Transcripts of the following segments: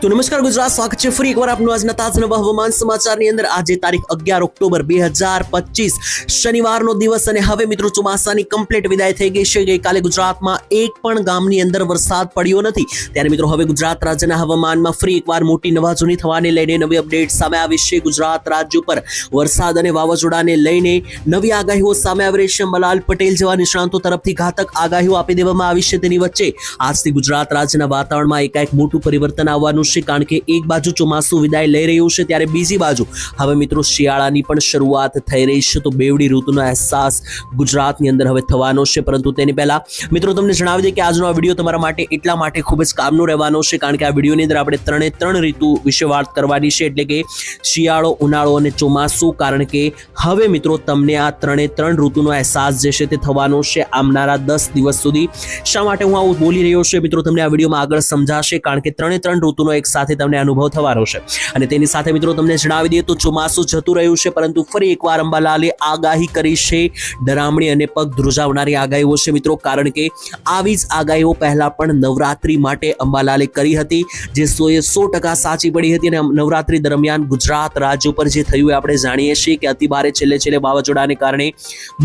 તો નમસ્કાર, ગુજરાત સ્વાગત છે ફરી એકવાર આપનું આજના તાજા નવા હવામાન સમાચારની અંદર. આજે તારીખ અગિયાર ઓક્ટોબર બે હજાર પચીસ, શનિવારનો દિવસ અને હવે મિત્રો ચોમાસાની કમ્પ્લીટ વિદાય થઈ ગઈ છે. ગઈકાલે ગુજરાતમાં એક પણ ગામની અંદર વરસાદ પડ્યો નથી. ત્યારે મિત્રો હવે ગુજરાત રાજ્યના હવામાનમાં ફરી એકવાર મોટી નવાજૂની થવાને લઈને નવી અપડેટ સામે આવી છે. ગુજરાત રાજ્ય ઉપર વરસાદ અને વાવાઝોડાને લઈને નવી આગાહીઓ સામે આવી છે. મલાલ પટેલ જેવા નિષ્ણાંતો તરફથી ઘાતક આગાહીઓ આપી દેવામાં આવી છે. તેની વચ્ચે આજથી ગુજરાત રાજ્યના વાતાવરણમાં એકાએક મોટું પરિવર્તન આવવાનું છે કારણ કે એક બાજુ ચોમાસું વિદાય લઈ રહ્યું છે ત્યારે બીજી બાજુ હવે મિત્રો શિયાળાની પણ શરૂઆત થઈ રહી છે તો બેવડી ઋતુનો અહેસાસ ગુજરાતની અંદર હવે થવાનો છે. પરંતુ તેની પહેલા મિત્રો તમને જણાવી દઈએ કે આજનો આ વીડિયો તમારા માટે એટલા માટે ખૂબ જ કામનો રહેવાનો છે કારણ કે આ વિડીયોની અંદર આપણે ત્રણે ત્રણ ઋતુ વિશે વાત કરવાની છે એટલે કે શિયાળો, ઉનાળો અને ચોમાસું કારણ કે હવે મિત્રો તમને આ ત્રણે ત્રણ ઋતુનો અહેસાસ જે છે તે થવાનો છે આવનારા દસ દિવસ સુધી. શા માટે હું આવું બોલી રહ્યો છું મિત્રો તમને આ વિડીયોમાં આગળ સમજાશે કારણ કે ત્રણે ત્રણ ઋતુનો એક સાથે તમને અનુભવ થવાનો છે. અને તેની સાથે મિત્રો તમને જણાવી દઈએ તો ચોમાસું જતું રહ્યું છે, પરંતુ ફરી એકવાર અંબાલાલે આગાહી કરી છે. ડરામણી અને પગ ધ્રુજાવનારી આગાહીઓ છે મિત્રો, કારણ કે આવી જ આગાહીઓ પહેલા પણ નવરાત્રી માટે અંબાલાલે કરી હતી, જે સો એ સો ટકા સાચી પડી હતી. અને નવરાત્રી દરમિયાન ગુજરાત રાજ્ય ઉપર જે થયું એ આપણે જાણીએ છીએ કે અતિ ભારે છેલ્લે છેલ્લે વાવાઝોડાને કારણે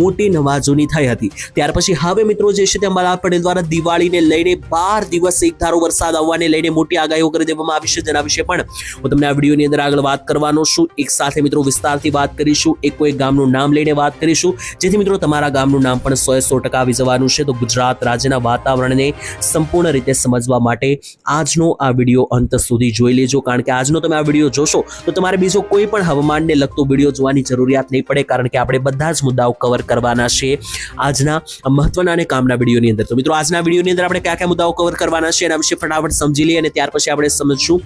મોટી નવાજૂની થઈ હતી. ત્યાર પછી હવે મિત્રો જે છે તે અંબાલાલ પટેલ દ્વારા દિવાળીને લઈને બાર દિવસ એક ધારો વરસાદ આવવાને લઈને મોટી આગાહીઓ કરી દેવામાં આવી છે જેના વિશે પણ હું તમને આ વિડીયોની અંદર આગળ વાત કરવાનો છું. એક સાથે મિત્રો વિસ્તારથી વાત કરીશું, એક કોઈ ગામનું નામ લઈને વાત કરીશું. જેથી મિત્રો તમારા ગામનું નામ પણ સો સો ટકા આવી જવાનું છે. તો ગુજરાત રાજ્યના વાતાવરણને સંપૂર્ણ રીતે સમજવા માટે આજનો આ વીડિયો અંત સુધી જોઈ લેજો. કારણ કે આજનો તમે આ વીડિયો જોશો, તો તમારે બીજો કોઈ પણ હવામાનને લગતો વીડિયો જોવાની જરૂરિયાત નહીં પડે, કારણ કે આપણે બધા જ મુદ્દાઓ કવર કરવાના છે આજના મહત્વના અને કામના વિડીયોની અંદર. તો મિત્રો, આજના વિડીયોની અંદર આપણે કયા કયા મુદ્દાઓ કવર કરવાના છે એના વિશે ફટાફટ સમજી લઈએ અને ત્યાર પછી આપણે સમજશું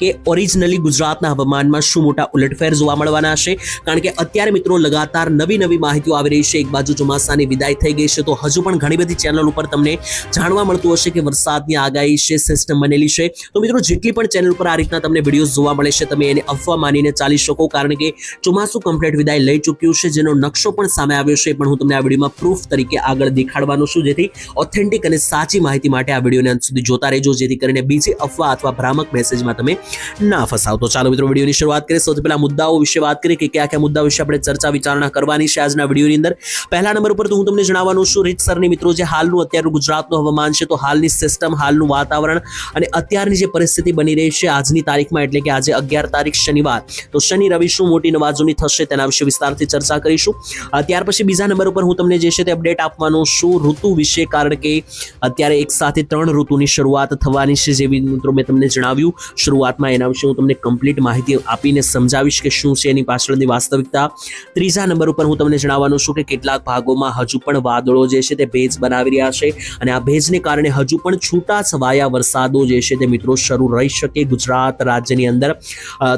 કે ઓરિજિનલી ગુજરાતના હવામાનમાં શું મોટા ઉલટફેર જોવા મળવાના છે? કારણ કે અત્યારે મિત્રો લગાતાર નવી નવી માહિતીઓ આવી રહી છે. એક બાજુ ચોમાસાની વિદાય થઈ ગઈ છે. તો હજુ પણ ઘણી બધી ચેનલ ઉપર તમને જાણવા મળતું હશે કે વરસાદની આગાહી છે સિસ્ટમ બનેલી છે. તો મિત્રો જેટલી પણ ચેનલ ઉપર આ રીતના તમને વીડિયો જોવા મળે છે, તમે એને અફવા માનીને ચાલી શકો. કારણ કે ચોમાસું કમ્પ્લીટ વિદાય લઈ ચૂક્યું છે. જેનો નકશો પણ સામે આવ્યો છે. પણ હું તમને આ વિડીયોમાં પ્રૂફ તરીકે આગળ દેખાડવાનું છું. જેથી ઓથેન્ટિક અને સાચી માહિતી માટે આ વિડીયોને અંત સુધી જોતા રહેજો. જેથી કરીને બીજી અફવા અથવા ભ્રામક મેસેજમાં તમે ના ફસાવ. તો ચાલો મિત્રો, વિડીયોની શરૂઆત કરીએ. સૌથી પહેલા મુદ્દાઓ વિશે વાત કરીએ કે કયા કયા મુદ્દા વિશે આપણે ચર્ચા વિચારણા કરવાની છે આજના વિડીયોની અંદર. પહેલા નંબર ઉપર તો હું તમને જણાવવાનું છું રીતસરની મિત્રો, જે હાલનું અત્યારનું ગુજરાતનું હવામાન છે, તો હાલની સિસ્ટમ હાલનું વાતાવરણ અને અત્યારની જે પરિસ્થિતિ બની રહી છે આજની તારીખમાં, એટલે કે આજે અગિયાર તારીખ શનિવાર. તો શનિ, રવિ શું મોટી નવાજોની થશે તેના વિશે વિસ્તારથી ચર્ચા કરીશું. ત્યાર પછી બીજા નંબર ઉપર હું તમને જે છે તે અપડેટ આપવાનો છું. ઋતુ વિશે, કારણ કે અત્યારે એક સાથે ત્રણ ઋતુની શરૂઆત થવાની છે, જેવી મિત્રો મેં તમને જણાવ્યું. શરૂઆતમાં એના વિશે હું તમને કમ્પ્લીટ માહિતી આપીને સમજાવીશ કે શું છે એની પાછળની વાસ્તવિકતા. ત્રીજા નંબર ઉપર હું તમને જણાવવાનું છું કે કેટલાક ભાગોમાં હજુ પણ વાદળો જે છે તે ભેજ બનાવી રહ્યા છે અને આ ભેજને કારણે હજુ પણ છૂટા છવાયા વરસાદો જે છે તે મિત્રો શરૂ રહી શકે ગુજરાત રાજ્યની અંદર.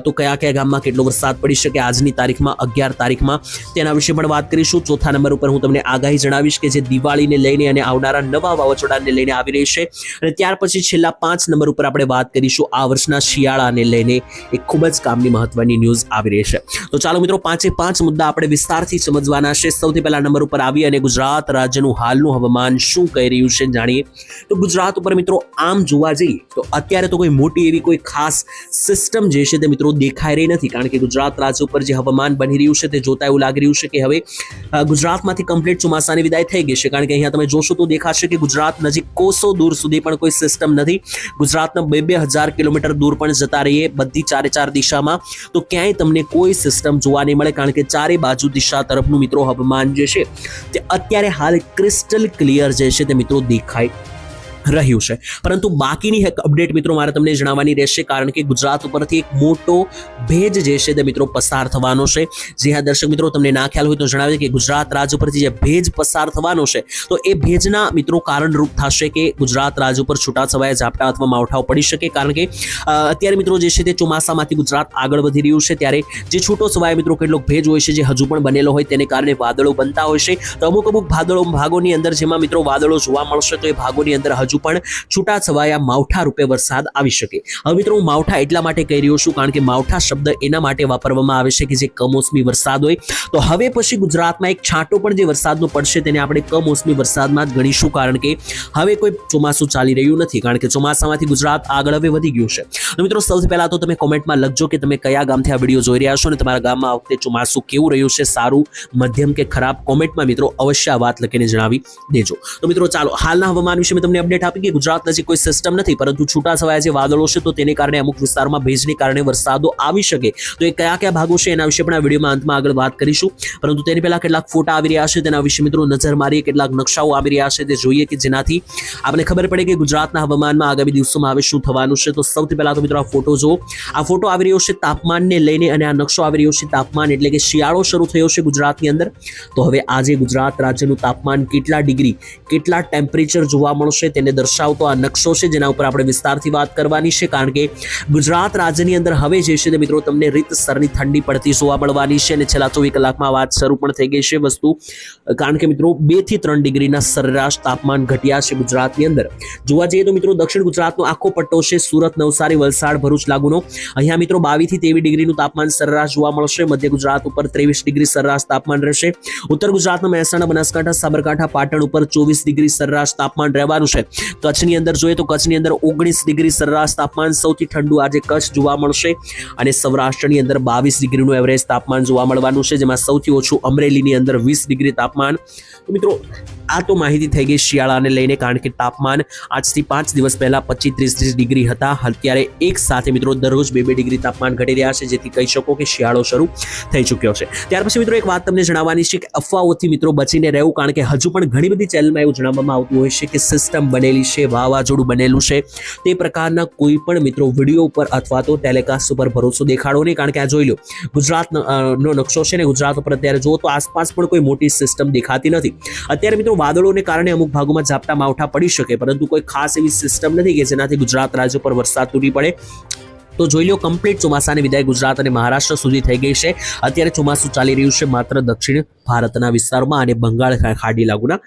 તો કયા કયા ગામમાં કેટલો વરસાદ પડી શકે આજની તારીખમાં, અગિયાર તારીખમાં? તેના વિશે પણ વાત કરીશું. ચોથા નંબર ઉપર હું તમને આગાહી જણાવીશ કે જે દિવાળીને લઈને અને આવનારા નવા વાવાઝોડાને લઈને આવી રહી છે. અને ત્યાર પછી છેલ્લા પાંચ નંબર ઉપર આપણે વાત કરીશું આ વર્ષના શિયાળાને લઈને એક ખૂબ જ કામની મહત્વની ન્યૂઝ આવી રહી છે. તો ચાલો મિત્રો પાંચે પાંચ મુદ્દા આપણે વિસ્તારથી સમજવાના છે. સૌથી પહેલા નંબર ઉપર આવી અને ગુજરાત રાજ્યનું હાલનું હવામાન શું કહી રહ્યું છે જાણીએ. તો ગુજરાત ઉપર મિત્રો આમ જોવા જઈએ તો અત્યારે તો કોઈ મોટી એવી કોઈ ખાસ સિસ્ટમ જે છે તે મિત્રો દેખાઈ રહી નથી. કારણ કે ગુજરાત રાજ્ય ઉપર જે હવામાન બની રહ્યું છે તે જોતા એવું લાગી રહ્યું છે કે હવે ગુજરાતમાંથી કમ્પ્લીટ ચોમાસાની વિદાય થઈ ગઈ છે. કારણ કે અહીંયા તમે જોશો તો દેખાશે કે ગુજરાત નજીક કોસો દૂર સુધી પણ કોઈ સિસ્ટમ નથી. ગુજરાતના બે બે હજાર કિલોમીટર દૂર પણ જતા રહીએ બધી ચારે ચાર દિશામાં. તો ક્યાંય તમને કોઈ સિસ્ટમ જોવા નહીં મળે કારણ કે ચારે બાજુ દિશા તરફનું મિત્રો હવામાન જે છે તે અત્યારે હાલ ક્રિસ્ટલ ક્લિયર જે છે તે મિત્રો દેખાય રહ્યું છે. પરંતુ બાકીની એક અપડેટ મિત્રો મારે તમને જણાવવાની રહેશે કારણ કે ગુજરાત ઉપરથી એક મોટો ભેજ જે છે તે મિત્રો પસાર થવાનો છે. જે હા, દર્શક મિત્રો, તમને ના ખ્યાલ હોય તો જણાવે કે ગુજરાત રાજ્ય ઉપરથી જે ભેજ પસાર થવાનો છે, તો એ ભેજના મિત્રો કારણરૂપ થશે કે ગુજરાત રાજ્ય ઉપર છૂટાછવાયા ઝાપટા અથવા માવઠાઓ પડી શકે કારણ કે અત્યારે મિત્રો જે છે તે ચોમાસામાંથી ગુજરાત આગળ વધી રહ્યું છે. ત્યારે જે છૂટો છવાયા મિત્રો કેટલોક ભેજ હોય છે જે હજુ પણ બનેલો હોય તેને કારણે વાદળો બનતા હોય છે. તો અમુક અમુક ભાદળો ભાગોની અંદર જેમાં મિત્રો વાદળો જોવા મળશે તો એ ભાગોની અંદર હજુ પણ છૂટાછવાયા માવઠા રૂપે વરસાદ આવી શકે. હવે મિત્રો હું માવઠા એટલા માટે કહી રહ્યો છું કારણ કે માવઠા શબ્દ એના માટે વાપરવામાં આવે છે કે જે કમોસમી વરસાદ હોય. તો હવે પછી ગુજરાતમાં એક છાંટો પણ જે વરસાદનો પડશે તેને આપણે કમોસમી વરસાદમાં જ ગણીશું કારણ કે હવે કોઈ ચોમાસું ચાલી રહ્યું નથી કારણ કે ચોમાસામાંથી ગુજરાત આગળ હવે વધી ગયું છે. તો મિત્રો સૌથી પહેલાં તો તમે કોમેન્ટમાં લખજો કે તમે કયા ગામથી આ વીડિયો જોઈ રહ્યા છો અને તમારા ગામમાં આ વખતે ચોમાસું કેવું રહ્યું છે સારું, મધ્યમ કે ખરાબ કોમેન્ટમાં મિત્રો અવશ્ય આ વાત લખીને જણાવી દેજો. તો મિત્રો ચાલો, હાલના હવામાન વિશે મેં તમને અપડેટ આપી કે ગુજરાત નજીક કોઈ સિસ્ટમ નથી, પરંતુ છૂટાછવાયા જે વાદળો છે, તો તેને કારણે અમુક વિસ્તારમાં ભેજને કારણે વરસાદો આવી શકે. તો એ કયા કયા ભાગો છે એના વિશે પણ આ વિડીયોમાં અંતમાં આગળ વાત કરીશું. પરંતુ તેની પહેલા કેટલાક ફોટા આવી રહ્યા છે, તેના વિશે મિત્રો નજર મારીએ, કેટલાક નકશાઓ આવી રહ્યા છે, તે જોઈએ કે જેનાથી આપણે ખબર પડે કે ગુજરાતના હવામાનમાં આગામી દિવસોમાં હવે શું થવાનું છે. તો સૌથી પહેલા તો મિત્રો આ ફોટો જુઓ. આ ફોટો આવી રહ્યો છે તાપમાનને લઈને અને આ નકશો આવી રહ્યો છે તાપમાન એટલે કે શિયાળો શરૂ થયો છે ગુજરાતની અંદર. તો હવે આજે ગુજરાત રાજ્યનું તાપમાન કેટલા ડિગ્રી, કેટલા ટેમ્પરેચર જોવા મળશે, તેને દર્શાવતો આ નકશો છે, જેના ઉપર આપણે વિસ્તારથી વાત કરવાની છે, કારણ કે ગુજરાત રાજ્યની અંદર હવે જે છે મિત્રો તમને રીતસરની ઠંડી પડતી જોવા મળવાની છે અને છેલ્લા ચોવીસ કલાકમાં વાત શરૂ પણ થઈ ગઈ છે વસ્તુ. કારણ કે મિત્રો બેથી ત્રણ ડિગ્રીના સરેરાશ તાપમાન ઘટ્યા છે ગુજરાતની અંદર. જોવા જઈએ તો મિત્રો દક્ષિણ ગુજરાતનો આખો પટ્ટો છે, સુરત, નવસારી, વલસાડ, ભરૂચ લાગુનો. અહીંયા મિત્રો બાવીસથી તેવી ડિગ્રીનું તાપમાન સરેરાશ જોવા મળશે. મધ્ય ગુજરાત ઉપર ત્રેવીસ ડિગ્રી સરેરાશ તાપમાન રહેશે. ઉત્તર ગુજરાતના મહેસાણા, બનાસકાંઠા, સાબરકાંઠા, પાટણ ઉપર ચોવીસ ડિગ્રી સરેરાશ તાપમાન રહેવાનું છે. કચ્છની અંદર જોઈએ તો કચ્છની અંદર ઓગણીસ ડિગ્રી સરેરાશ તાપમાન સૌથી ઠંડુ આજે કચ્છ જોવા મળશે. અને સૌરાષ્ટ્રની અંદર બાવીસ ડિગ્રીનું એવરેજ તાપમાન જોવા મળવાનું છે, જેમાં સૌથી ઓછું અમરેલીની અંદર વીસ ડિગ્રી તાપમાન. તો મિત્રો, આ તો માહિતી થઈ ગઈ શિયાળાને લઈને, કારણ કે તાપમાન આજથી પાંચ દિવસ પહેલા પચીસ ત્રીસ ત્રીસ ડિગ્રી હતા. અત્યારે એક સાથે મિત્રો દરરોજ બે બે ડિગ્રી તાપમાન ઘટી રહ્યા છે, જેથી કહી શકો કે શિયાળો શરૂ થઈ ચૂક્યો છે. ત્યાર પછી મિત્રો એક વાત તમને જણાવવાની છે કે અફવાઓથી મિત્રો બચીને રહેવું, કારણ કે હજુ પણ ઘણી બધી ચેનલમાં એવું જણાવવામાં આવતું હોય છે કે સિસ્ટમ બનેલી છે, વાવાઝોડું બનેલું છે. તે પ્રકારના કોઈ પણ મિત્રો વીડિયો ઉપર અથવા તો ટેલિકાસ્ટ ઉપર ભરોસો દેખાડો નહીં, કારણ કે આ જોઈ લો ગુજરાત નો નકશો છે ને, ગુજરાત ઉપર અત્યારે જુઓ તો આસપાસ પણ કોઈ મોટી સિસ્ટમ દેખાતી નથી. અત્યારે મિત્રો વાદળોને કારણે અમુક ભાગોમાં ઝાપટા માવઠા પડી શકે, પરંતુ કોઈ ખાસ એવી સિસ્ટમ નથી કે જેનાથી ગુજરાત રાજ્ય પર વરસાદ તૂટી પડે. તો જોઈ લો કમ્પ્લીટ ચોમાસાની વિદાય ગુજરાત અને મહારાષ્ટ્ર સુધી થઈ ગઈ છે. અત્યારે ચોમાસું ચાલી રહ્યું છે માત્ર દક્ષિણ ભારતના વિસ્તારોમાં અને બંગાળ ખાડી લાગુના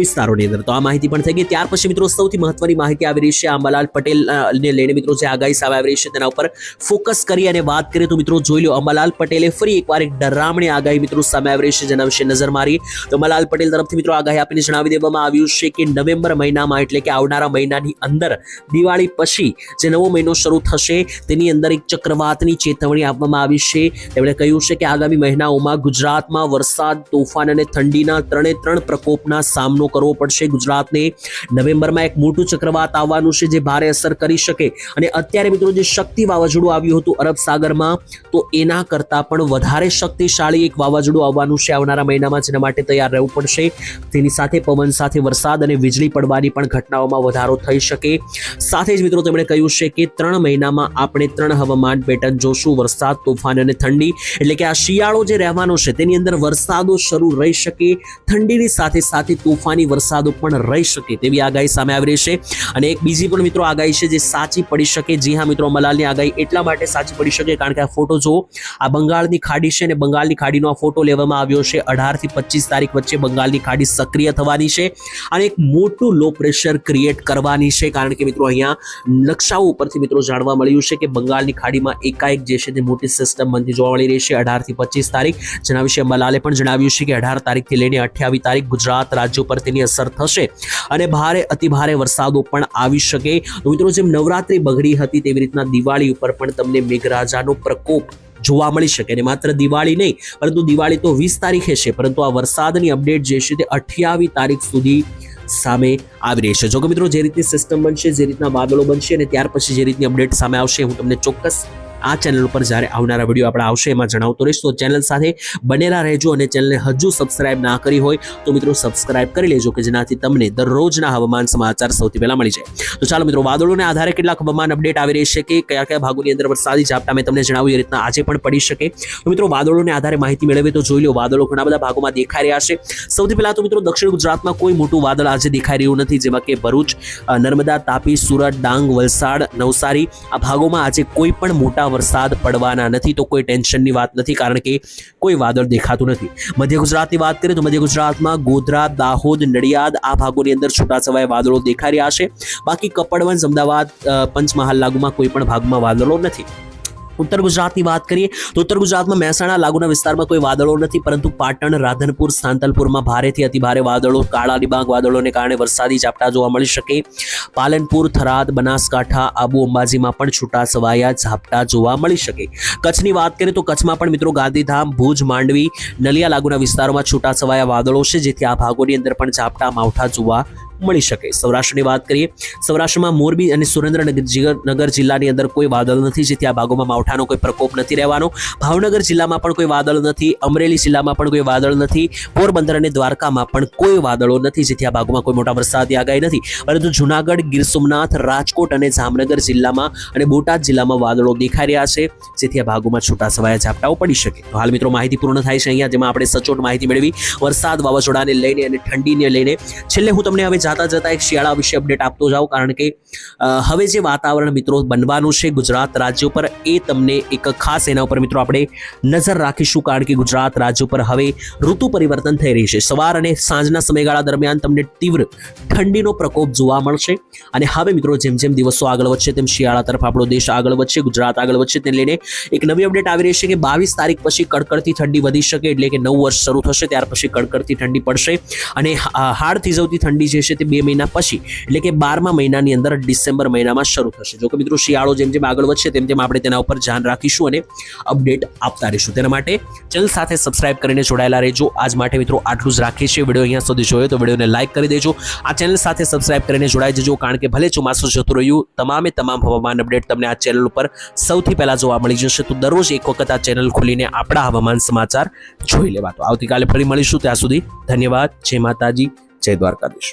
વિસ્તારોની અંદર. તો આ માહિતી પણ થઈ ગઈ. ત્યાર પછી મિત્રો સૌથી મહત્વની માહિતી આવી રહી છે અંબાલાલ પટેલ ને લઈને મિત્રો જે આગાહી સામે આવી રહી છે તેના ઉપર ફોકસ કરી અને વાત કરીએ તો મિત્રો જોઈ લો અંબાલાલ પટેલે ફરી એકવાર એક ડરામણી આગાહી મિત્રો સામે આવી રહી છે જેના વિશે નજર મારી તો અંબાલાલ પટેલ તરફથી મિત્રો આગાહી આપીને જણાવી દેવામાં આવ્યું છે કે નવેમ્બર મહિનામાં એટલે કે આવનારા મહિનાની અંદર દિવાળી પછી જે નવો મહિનો શરૂ થશે તેની અંદર એક ચક્રવાતની ચેતવણી આપવામાં આવી છે. તેમણે કહ્યું છે કે આગામી મહિનાઓમાં ગુજરાતમાં વરસાદ, તોફાન અને ઠંડીના ત્રણે ત્રણ પ્રકોપના સામનો કરવો પડશે. ગુજરાતને નવેમ્બરમાં એક મોટું ચક્રવાત આવવાનું છે જે ભારે અસર કરી શકે. અને અત્યારે મિત્રો જે શક્તિ વાવાઝોડું આવ્યું હતું અરબ સાગરમાં, તો એના કરતાં પણ વધારે શક્તિશાળી એક વાવાઝોડું આવવાનું છે આવનારા મહિનામાં, જેના માટે તૈયાર રહેવું પડશે. તેની સાથે પવન સાથે વરસાદ અને વીજળી પડવાની પણ ઘટનાઓમાં વધારો થઈ શકે. સાથે જ મિત્રો તેમણે કહ્યું છે કે ત્રણ મહિનામાં આપણે ત્રણ હવામાન પેટર્ન જોશું. વરસાદ, તોફાન અને ઠંડી. એટલે કે આ શિયાળો જે રહેવાનો છે, તેની અંદર વરસાદો શરૂ રહી શકે. ઠંડીની સાથે સાથે તોફાની વરસાદો પણ રહી શકે તેવી આગાહી સામે આવી રહી છે. અને એક બીજી પણ મિત્રો આગાહી છે જે સાચી પડી શકે. જી હા મિત્રો, મલાલની આગાહી એટલા માટે સાચી પડી શકે કારણ કે આ ફોટો જો આ બંગાળની ખાડી છે અને બંગાળની ખાડીનો આ ફોટો લેવામાં આવ્યો છે. અઢારથી પચીસ તારીખ વચ્ચે બંગાળની ખાડી સક્રિય થવાની છે અને એક મોટું લો પ્રેશર ક્રિએટ કરવાની છે. કારણ કે મિત્રો, અહીંયા નકશાઓ ઉપરથી મિત્રો જાણવા મળ્યું છે કે બંગાળની ખાડીમાં એકાએક જે છે તે મોટી સિસ્ટમ બનતી જોવા મળી રહી છે. અઢારથી પચીસ તારીખ. જેના વિશે અંબાલાલે પણ જણાવ્યું છે કે અઢાર તારીખથી લઈને અઠ્યાવીસ તારીખ ગુજરાત રાજ્ય પર તેની અસર થશે અને ભારે અતિભારે વરસાદો પણ આવી શકે. મિત્રો, જેમ નવરાત્રી બગડી હતી તેવી રીતના દિવાળી ઉપર પણ તમને મેઘરાજાનો પ્રકોપ જોવા મળી શકે ને માત્ર દિવાળી નહીં, પરંતુ દિવાળી તો વીસ તારીખે છે. પરંતુ આ વરસાદની અપડેટ જે છે તે અઠ્યાવીસ તારીખ સુધી સામે આવી રહી છે. જો મિત્રો, જે રીતની સિસ્ટમ બનશે, જે રીતના બાદલો બનશે અને ત્યાર પછી જે રીતની અપડેટ સામે આવશે, હું તમને ચોક્કસ આ ચેનલ ઉપર જ્યારે આવનારા વીડિયો આપણે આવશે, એમાં જણાવતો રહીશ. તો ચેનલ સાથે બનેલા રહેજો અને ચેનલને હજુ સબસ્ક્રાઇબ ના કરી હોય, તો મિત્રો સબસ્ક્રાઇબ કરી લેજો કે જેનાથી તમને દરરોજના હવામાન સમાચાર સૌથી પહેલાં મળી જાય. તો ચાલો મિત્રો, વાદળોને આધારે કેટલાક હવામાન અપડેટ આવી રહી છે કે કયા કયા ભાગોની અંદર વરસાદી ઝાપટા મેં તમને જણાવ્યું, એ રીતના આજે પણ પડી શકે. તો મિત્રો, વાદળોને આધારે માહિતી મેળવે તો જોઈ લો, વાદળો ઘણા બધા ભાગોમાં દેખાઈ રહ્યા છે. સૌથી પહેલાં તો મિત્રો, દક્ષિણ ગુજરાતમાં કોઈ મોટું વાદળ આજે દેખાઈ રહ્યું નથી, જેમાં કે ભરૂચ નર્મદા, તાપી, સુરત, ડાંગ, વલસાડ, નવસારી, આ ભાગોમાં આજે કોઈ પણ મોટા વરસાદ પડવાના નથી તો કોઈ ટેન્શનની વાત નથી કારણ કે કોઈ વાદળ દેખાતું નથી. મધ્ય ગુજરાતની વાત કરીએ તો મધ્ય ગુજરાતમાં ગોધરા, દાહોદ, નડિયાદ આ ભાગોની અંદર છૂટાછવાયા વાદળો દેખાઈ રહ્યા છે. બાકી કપડવંશ અમદાવાદ પંચમહાલ લાગુમાં કોઈ પણ ભાગમાં વાદળો નથી. ઉત્તર ગુજરાતની વાત કરીએ તો ઉત્તર ગુજરાતમાં મહેસાણા લાગુના વિસ્તારમાં કોઈ વાદળો નથી, પરંતુ પાટણ, રાધનપુર, સાંતલપુરમાં ભારેથી અતિભારે વાદળો, કાળા ડિબાંગ વાદળોને કારણે વરસાદી ઝાપટા જોવા મળી શકે. પાલનપુર, થરાદ, બનાસકાંઠા, આબુ, અંબાજીમાં પણ છૂટા છવાયા ઝાપટા જોવા મળી શકે. કચ્છની વાત કરીએ તો કચ્છમાં પણ મિત્રો ગાંધીધામ, ભુજ, માંડવી, નલિયા લાગુના વિસ્તારોમાં છૂટા છવાયા વાદળો છે, જેથી આ ભાગોની અંદર પણ ઝાપટા માવઠા જોવા મળી શકે. સૌરાષ્ટ્રની વાત કરીએ, સૌરાષ્ટ્રમાં મોરબી અને સુરેન્દ્રનગર નગર જિલ્લાની અંદર કોઈ વાદળ નથી, જેથી આ ભાગોમાં માવઠાનો કોઈ પ્રકોપ નથી રહેવાનો. ભાવનગર જિલ્લામાં પણ કોઈ વાદળ નથી, અમરેલી જિલ્લામાં પણ કોઈ વાદળ નથી, પોરબંદર અને દ્વારકામાં પણ કોઈ વાદળો નથી, જેથી આ ભાગોમાં કોઈ મોટા વરસાદની આગાહી નથી. પરંતુ જુનાગઢ, ગીર સોમનાથ, રાજકોટ અને જામનગર જિલ્લામાં અને બોટાદ જિલ્લામાં વાદળો દેખાઈ રહ્યા છે, જેથી આ ભાગોમાં છૂટા છવાયા ઝાપટાઓ પડી શકે. તો હાલ મિત્રો માહિતી પૂર્ણ થાય છે અહીંયા, જેમાં આપણે સચોટ માહિતી મેળવી. વરસાદ વાવાઝોડાને લઈને અને ઠંડીને લઈને છેલ્લે હું તમને હવે જાતા જતા એક શિયાળા વિશે અપડેટ આપતો જાઉં, કારણ કે હવે જે વાતાવરણ મિત્રો બનવાનું છે ગુજરાત રાજ્ય ઉપર, એ તમને એક ખાસ એના ઉપર મિત્રો આપણે નજર રાખીશું, કારણ કે ગુજરાત રાજ્ય ઉપર હવે ઋતુ પરિવર્તન થઈ રહી છે. સવાર અને સાંજના સમયગાળા દરમિયાન તમને તીવ્ર ઠંડીનો પ્રકોપ જોવા મળશે. અને હવે મિત્રો, જેમ જેમ દિવસો આગળ વધશે, તેમ શિયાળા તરફ આપણો દેશ આગળ વધશે, ગુજરાત આગળ વધશે, તેને લઈને એક નવી અપડેટ આવી રહી છે કે બાવીસ તારીખ પછી કડકડતી ઠંડી વધી શકે, એટલે કે નવું વર્ષ શરૂ થશે, ત્યાર પછી કડકડતી ઠંડી પડશે. અને હાડ થીજવતી ઠંડી જે છે તે બે મહિના પછી, એટલે કે બારમા મહિનાની અંદર ડિસેમ્બર મહિનામાં શરૂ થશે. જો કે મિત્રો શિયાળો જેમ જેમ આગળ વધશે, તેમ તેમ આપણે તેના ઉપર ધ્યાન રાખીશું અને અપડેટ આપતા રહીશું. તેના માટે ચેનલ સાથે સબસ્ક્રાઇબ કરીને જોડાયેલા રહેજો. આજ માટે મિત્રો આટલું જ રાખીએ છીએ. વીડિયો અહીંયા સુધી જોયો તો વિડીયોને લાઇક કરી દેજો. આ ચેનલ સાથે સબસ્ક્રાઇબ કરીને જોડાઈ જજો, કારણ કે ભલે ચોમાસું જતું રહ્યું, તમામે તમામ હવામાન અપડેટ તમને આ ચેનલ ઉપર સૌથી પહેલાં જોવા મળી જશે. તો દરરોજ એક વખત આ ચેનલ ખોલીને આપણા હવામાન સમાચાર જોઈ લેવા તો આવતીકાલે ફરી મળીશું. ત્યાં સુધી ધન્યવાદ. જય માતાજી. જય દ્વારકાધીશ.